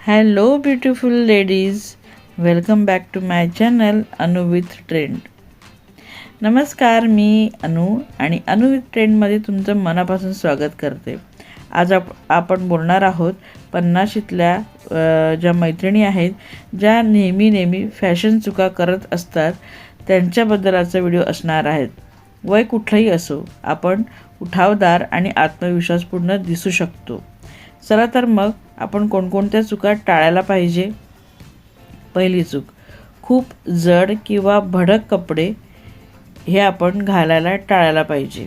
Hello beautiful ladies welcome back to my channel Anu with trend नमस्कार मी अनु आणि अनु विथ ट्रेंडमध्ये तुमचं मनापासून स्वागत करते. आज आप आपण बोलणार आहोत पन्नाशीतल्या ज्या मैत्रिणी आहेत ज्या नेहमी नेहमी फॅशन चुका करत असतात त्यांच्याबद्दल आजचा व्हिडिओ असणार आहेत वय कुठलंही असो आपण उठावदार आणि आत्मविश्वासपूर्ण दिसू शकतो. चला तर मग आपण कोणकोणत्या चुका टाळायला पाहिजे? पहिली चूक खूप जड किंवा भडक कपडे हे आपण घालायला टाळायला पाहिजे.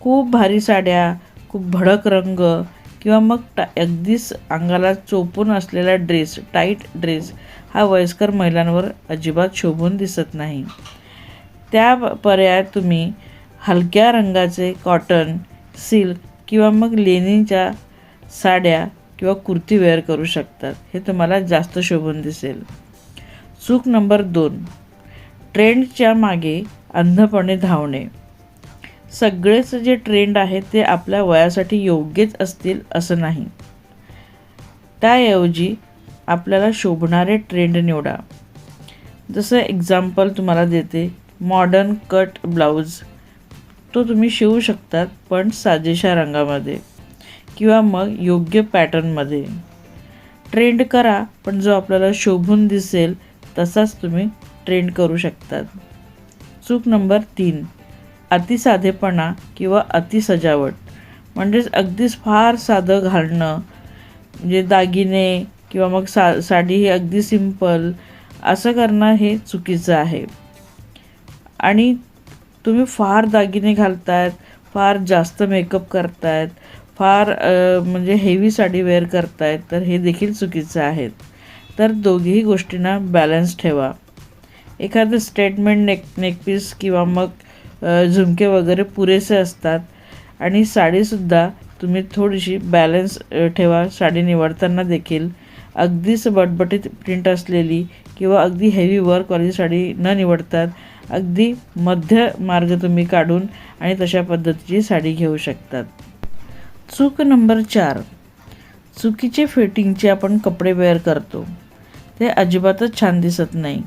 खूप भारी साड्या खूप भडक रंग किंवा मग टा अगदीच अंगाला चोपून असलेला ड्रेस टाईट ड्रेस हा वयस्कर महिलांवर अजिबात शोभून दिसत नाही. त्या पर्याय पर्यायात तुम्ही हलक्या रंगाचे कॉटन सिल्क किंवा मग लेनिनच्या साड्या किंवा कुर्ती वेअर करू शकतात. हे तुम्हाला जास्त शोभून दिसेल. चूक नंबर दोन. ट्रेंडच्या मागे अंधपणे धावणे. सगळेच जे ट्रेंड आहेत ते आपल्या वयासाठी योग्यच असतील असं नाही. त्याऐवजी आपल्याला शोभणारे ट्रेंड निवडा. जसं एक्झाम्पल तुम्हाला देते मॉडर्न कट ब्लाऊज तो तुम्ही शिवू शकतात पण साजेशा रंगामध्ये. किंवा मग योग्य पॅटर्नमध्ये ट्रेंड करा पण जो आपल्याला शोभून दिसेल तसाच तुम्ही ट्रेंड करू शकतात. चूक नंबर तीन. अतिसाधेपणा किंवा अतिसजावट. म्हणजेच अगदीच फार साधं घालणं. म्हणजे दागिने किंवा मग सा साडी ही अगदी सिंपल असं करणं हे चुकीचं आहे. आणि तुम्ही फार दागिने घालतायत फार जास्त मेकअप करतायत फार म्हणजे हेवी साडी वेअर करतायत तर हे देखील चुकीचं आहेत तर दोघीही गोष्टींना बॅलन्स ठेवा. एखादं स्टेटमेंट नेक नेकपीस किंवा मग झुमके वगैरे पुरेसे असतात आणि साडीसुद्धा तुम्ही थोडीशी बॅलन्स ठेवा. साडी निवडताना देखील अगदीच बटबटीत प्रिंट असलेली किंवा अगदी हेवी वर्कवाली साडी न निवडतात. अगदी मध्य मार्ग तुम्ही काढून आणि तशा पद्धतीची साडी घेऊ शकतात. चूक नंबर चार. चुकीचे फिटिंगचे आपण कपडे वेअर करतो. ते अजिबातच छान दिसत नाही.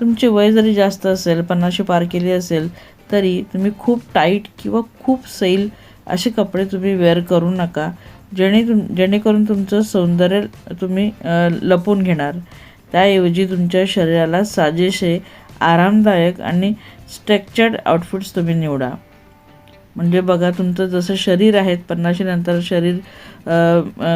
तुमचे वय जरी जास्त असेल पन्नाशी पार केली असेल तरी तुम्ही खूप टाईट किंवा खूप सैल असे कपडे तुम्ही वेअर करू नका. जेणे तुम जेणेकरून तुमचं सौंदर्य तुम्ही लपून लपवून घेणार. त्याऐवजी तुमच्या शरीराला साजेसे आरामदायक आणि स्ट्रक्चर्ड आउटफिट्स तुम्ही निवडा. म्हणजे बघा तुमचं जसं शरीर आहे पन्नाशीनंतर शरीर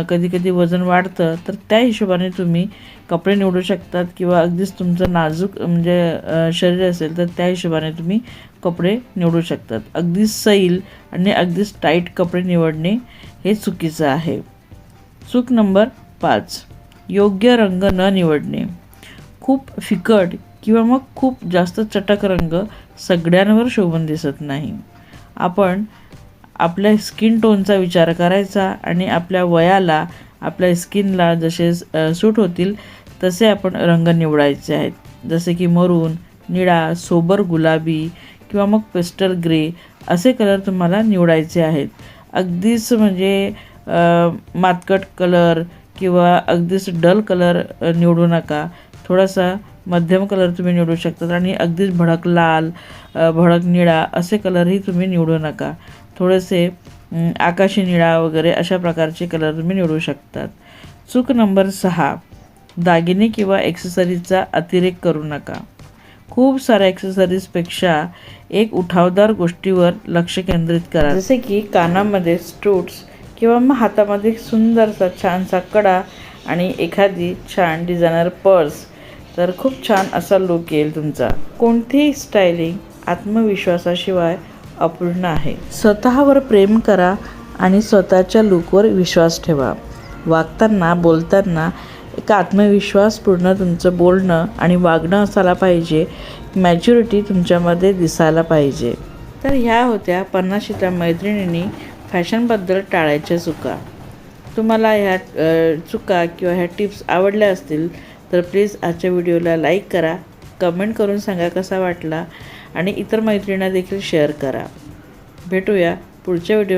कधी कधी वजन वाढतं तर त्या हिशोबाने तुम्ही कपडे निवडू शकतात किंवा अगदीच तुमचं नाजूक म्हणजे शरीर असेल तर त्या हिशोबाने तुम्ही कपडे निवडू शकतात. अगदीच सैल आणि अगदीच टाईट कपडे निवडणे हे चुकीचं आहे. चूक नंबर पाच योग्य रंग न निवडणे. खूप फिकट किंवा मग खूप जास्त चटक रंग सगळ्यांवर शोभून दिसत नाही. आपण आपल्या स्किन टोनचा विचार करायचा आणि आपल्या वयाला आपल्या स्किनला जसे सूट होतील तसे आपण रंग निवडायचे आहेत. जसे की मरून निळा सोबर गुलाबी किंवा मग पेस्टल ग्रे असे कलर तुम्हाला निवडायचे आहेत. अगदीच म्हणजे मातकट कलर किंवा अगदीच डल कलर निवडू नका. थोडासा मध्यम कलर तुम्ही निवडू शकतात आणि अगदीच भडक लाल भडक निळा असे कलरही तुम्ही निवडू नका. थोडेसे आकाशी निळा वगैरे अशा प्रकारचे कलर तुम्ही निवडू शकतात. चूक नंबर सहा दागिने किंवा एक्सेसरीजचा अतिरेक करू नका. खूप साऱ्या ॲक्सेसरीजपेक्षा एक उठावदार गोष्टीवर लक्ष केंद्रित करा. जसे की कानामध्ये स्टूट्स किंवा मग हातामध्ये सुंदरसा छानसा कडा आणि एखादी छान डिझायनर पर्स तर खूप छान असा लुक येईल तुमचा. कोणतीही स्टायलिंग आत्मविश्वासाशिवाय अपूर्ण आहे. स्वतःवर प्रेम करा आणि स्वतःच्या लुकवर विश्वास ठेवा. वागताना बोलताना एक आत्मविश्वासपूर्ण तुमचं बोलणं आणि वागणं असायला पाहिजे. मॅच्युरिटी तुमच्यामध्ये दिसायला पाहिजे. तर ह्या होत्या पन्नाशीच्या मैत्रिणींनी फॅशनबद्दल टाळायच्या चुका. तुम्हाला ह्या चुका किंवा ह्या टिप्स आवडल्या असतील तर प्लीज आजच्या व्हिडिओला लाईक करा कमेंट करून सांगा कसा वाटला आणि इतर मैत्रिणींना देखील शेअर करा. भेटूया पुढच्या व्हिडिओ